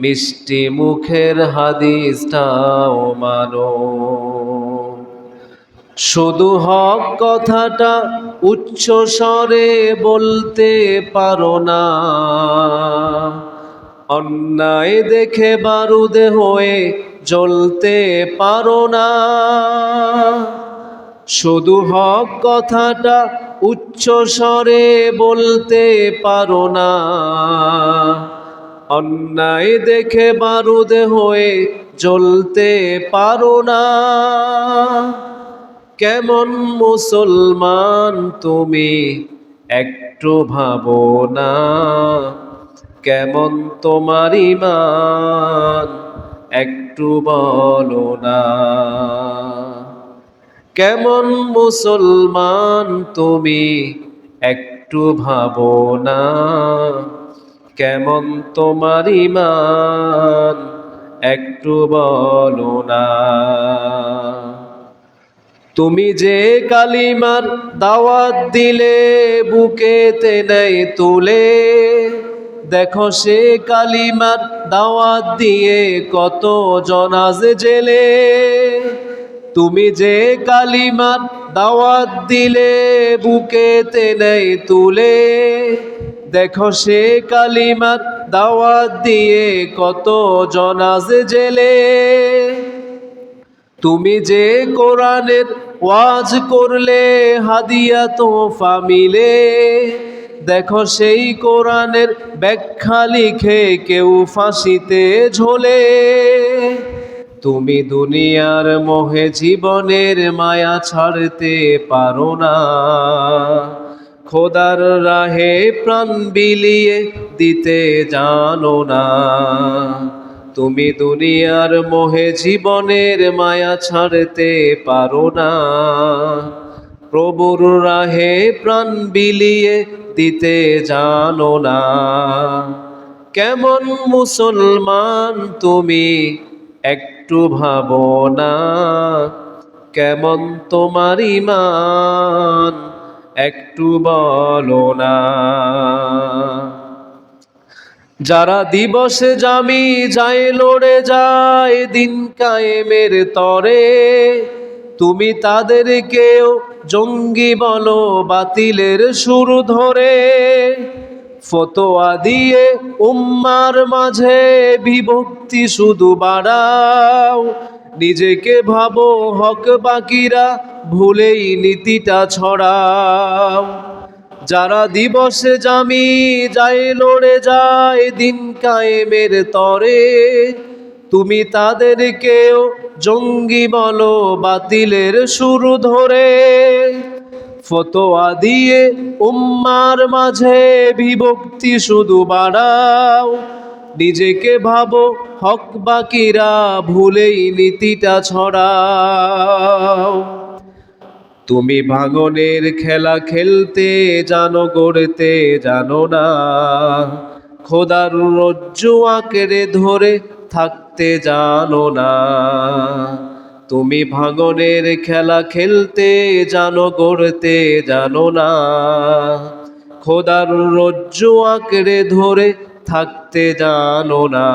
মিষ্টি মুখের হাদিসটাও মানো। শুধু হক কথাটা উচ্চ স্বরে বলতে পারো না। অন্যায় দেখে বারুদে হয়ে জ্বলতে পারো না। শুধু হক কথাটা উচ্চ স্বরে বলতে পারো না। অন্যায় দেখে বারুদে হয়ে জ্বলতে পারো না। কেমন মুসলমান তুমি একটু ভাবো না। কেমন তোমার ইমান একটু বলো না। কেমন মুসলমান তুমি একটু ভাবো না। কেমন তোমার ইমান একটু বলো না। তুমি যে কালিমার দাওয়াত দিলে, বুকেতে নেই তুলে। দেখো সে কালিমার দাওয়াত দিয়ে কত জনাজে জেলে। তুমি যে কালিমার দাওয়াত দিলে, বুকেতে নেই তুলে। দেখো সে কালিমার দাওয়াত দিয়ে কত জনাজে জেলে। তুমি যে কোরআনের ওয়াজ করলে, হাদিয়া তোফা মিলে। দেখো সেই কোরআনের ব্যাখ্যা লিখে কেউ ফাঁসিতে ঝোলে। তুমি দুনিয়ার মোহে জীবনের মায়া ছাড়তে পারো না। খোদার রাহে প্রাণ বিলিয়ে দিতে জানো না। তুমি দুনিয়ার মোহে জীবনের মায়া ছাড়তে পারো না। প্রভুর রাহে প্রাণ বিলিয়ে দিতে জানো না। কেমন মুসলমান তুমি একটু ভাবো না। কেমন তোমার ইমান একটু বলো না। যারা দিবসে জামি যায় লড়ে যায়, দিন কায়েমের তরে, তুমি তাদেরকেও জঙ্গি বলো বাতিলের সুর ধরে। ফতোয়া দিয়ে উম্মার মাঝে বিভক্তি শুধু বাড়াও নিজেকে ভাবো হক বাকিরা, ভুলেই নীতিটা ছড়াও। যারা দিবসে জামি যায় লড়ে যায় দিন কায়েমের তরে, তুমি তাদেরকেও জঙ্গি বলো বাতিলের শুরু ধরে। ফতোয়া দিয়ে উম্মার মাঝে বিভক্তি শুধু বাড়াও। নিজেকে ভাবো, হক বাকিরা ভুলেই নীতিটা ছড়াও। তুমি ভাঙনের খেলা খেলতে, জানো গড়তে, জানো না। খোদার রজ্জু আঁকড়ে ধরে থাকতে জানো না। তুমি ভাঙনের খেলা খেলতে, জানো গড়তে, জানো না। খোদার রজ্জু আঁকড়ে ধরে থাকতে জানো না।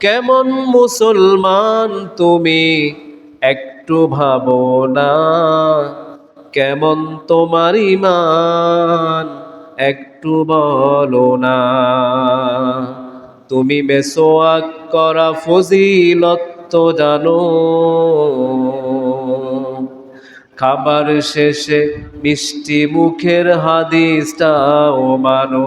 কেমন মুসলমান তুমি একটু ভাবো না। কেমন তোমার ইমান একটু বলো না। তুমি মেসোয়াক করা ফজিলত জানো। খাবার শেষে মিষ্টি মুখের হাদিসটাও মানো।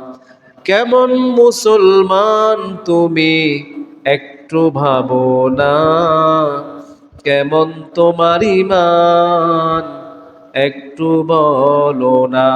কেমন মুসলমান তুমি? একটু ভাবো না। কেমন তোমার ইমান একটু বলো না।